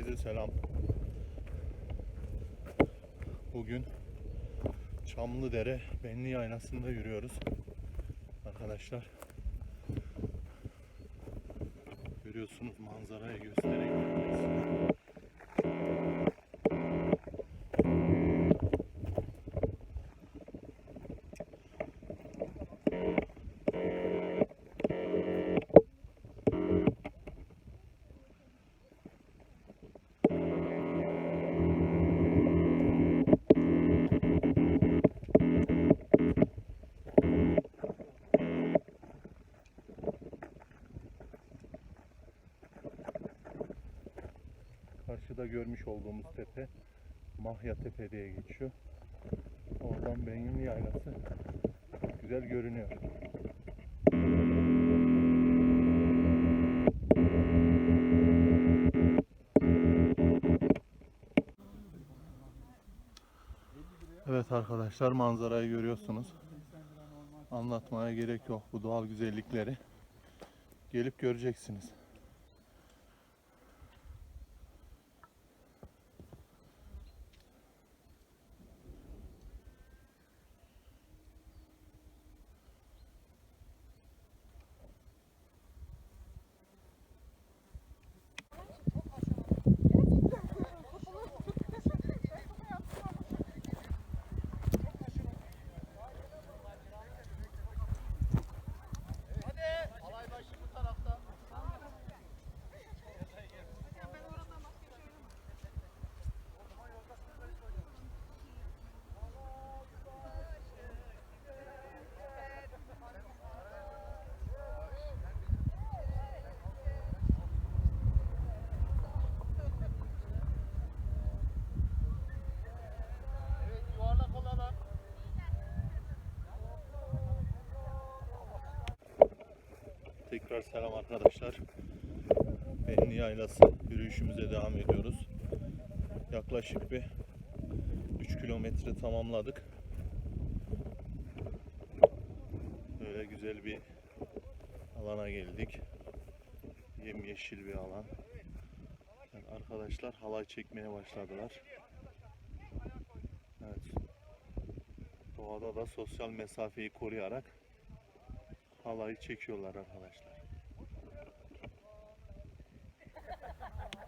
Herkese selam. Bugün Çamlıdere Benli Aynası'nda yürüyoruz. Arkadaşlar. Görüyorsunuz manzarayı göstereyim. Karşıda görmüş olduğumuz tepe Mahya Tepe diye geçiyor. Oradan Benli Yaylası güzel görünüyor. Evet arkadaşlar manzarayı görüyorsunuz. Anlatmaya gerek yok bu doğal güzellikleri. Gelip göreceksiniz. Tekrar selam arkadaşlar. Benli Yaylası yürüyüşümüze devam ediyoruz. Yaklaşık bir 3 kilometre tamamladık. Böyle güzel bir alana geldik. Yemyeşil bir alan. Yani arkadaşlar halay çekmeye başladılar. Evet. Doğada da sosyal mesafeyi koruyarak halayı çekiyorlar arkadaşlar.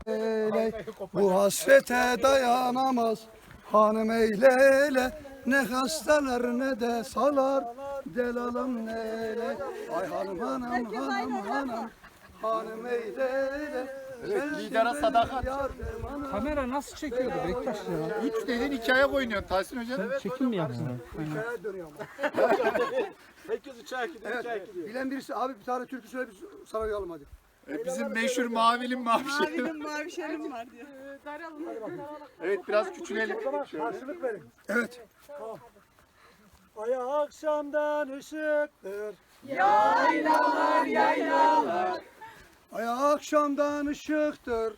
Eyle, bu hasrete dayanamaz. Hanım eylele ne hastalar ne de salar. Delalım neyle? Ay hanım hanım hanım hanım. Hanım eylele Evet, lidera sadakat. Kamera nasıl çekiyordu Bektaş ya? Üç dedin hikaya oynuyor Tahsin Hoca. Çekim mi yapsın? Hikaye dönüyor ama. Evet, bilen birisi abi bir tane türkü söyle biz sana uyalım hadi. E, Bizim meşhur Mavi'nin mavişi. Mavinin mavişerim var diyor. Evet biraz küçülelim. Şöyle. Evet. Ay akşamdan ışıktır. Ay akşamdan ışıktır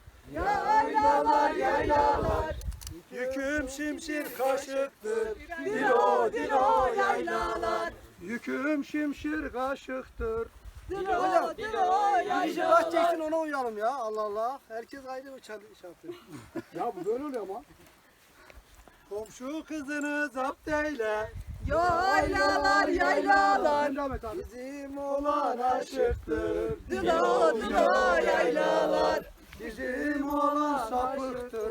Yüküm şimşir kaşıktır. Dilo dilo yaylalar. yüküm şimşir kaşıktır Dilo dilo Bizi kaç çeksin ona uyalım ya Allah Allah. Herkes ayrı bir çal- şarkı. ya bu böyle oluyor ama. Komşu kızını zapt eyle. Yaylalar yaylalar. Bizim olan aşıktır. Dilo dilo yaylalar. Bizim olan sapıktır.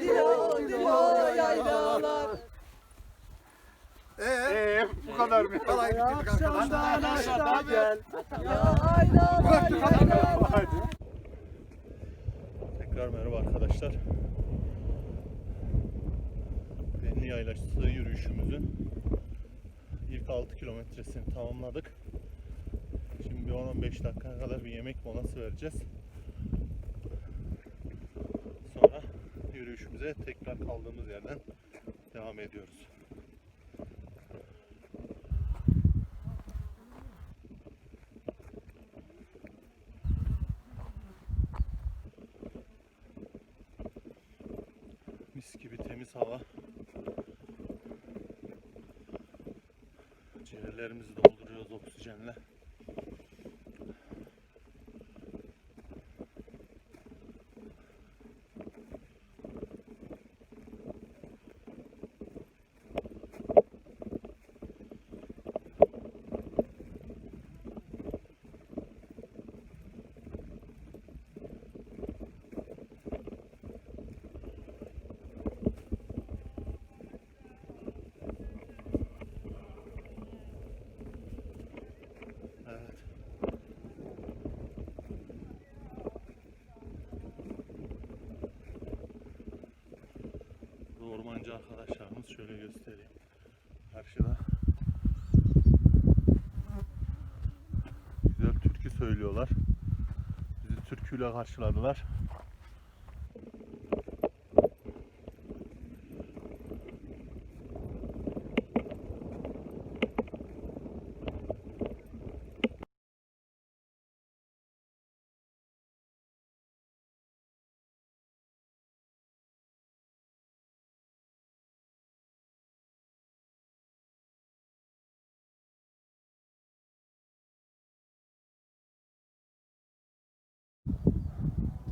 Dilo dilo yaylalar. Eee? Ee, bu kadar mı? Kalay bitirdik arkadaşlar. Akşamdan aşağı gel. Yaylalar yaylalar. Tekrar merhaba arkadaşlar. Benli Yaylası yürüyüşümüzün ilk 6 kilometresini tamamladık. Şimdi bir 10-15 dakika kadar bir yemek molası vereceğiz. Sonra yürüyüşümüze tekrar kaldığımız yerden devam ediyoruz. Mis gibi temiz hava. Ciğerlerimizi dolduruyoruz oksijenle. Fırıncı arkadaşlarımız şöyle göstereyim. Karşıda güzel türkü söylüyorlar. Bizi türküyle karşıladılar.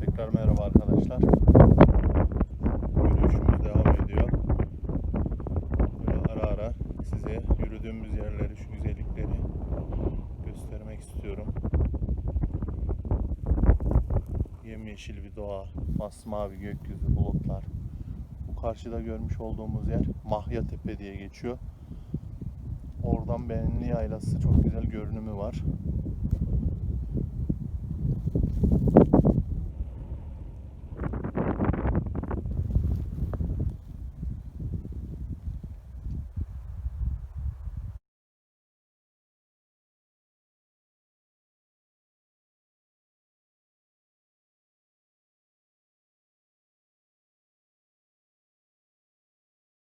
Tekrar merhaba arkadaşlar. Yürüyüşümüz devam ediyor. Böyle ara ara size yürüdüğümüz yerleri, şu güzellikleri göstermek istiyorum. Yemyeşil bir doğa, masmavi gökyüzü, bulutlar. Bu karşıda görmüş olduğumuz yer Mahya Tepe diye geçiyor. Oradan Beğenli Yaylası çok güzel görünümü var.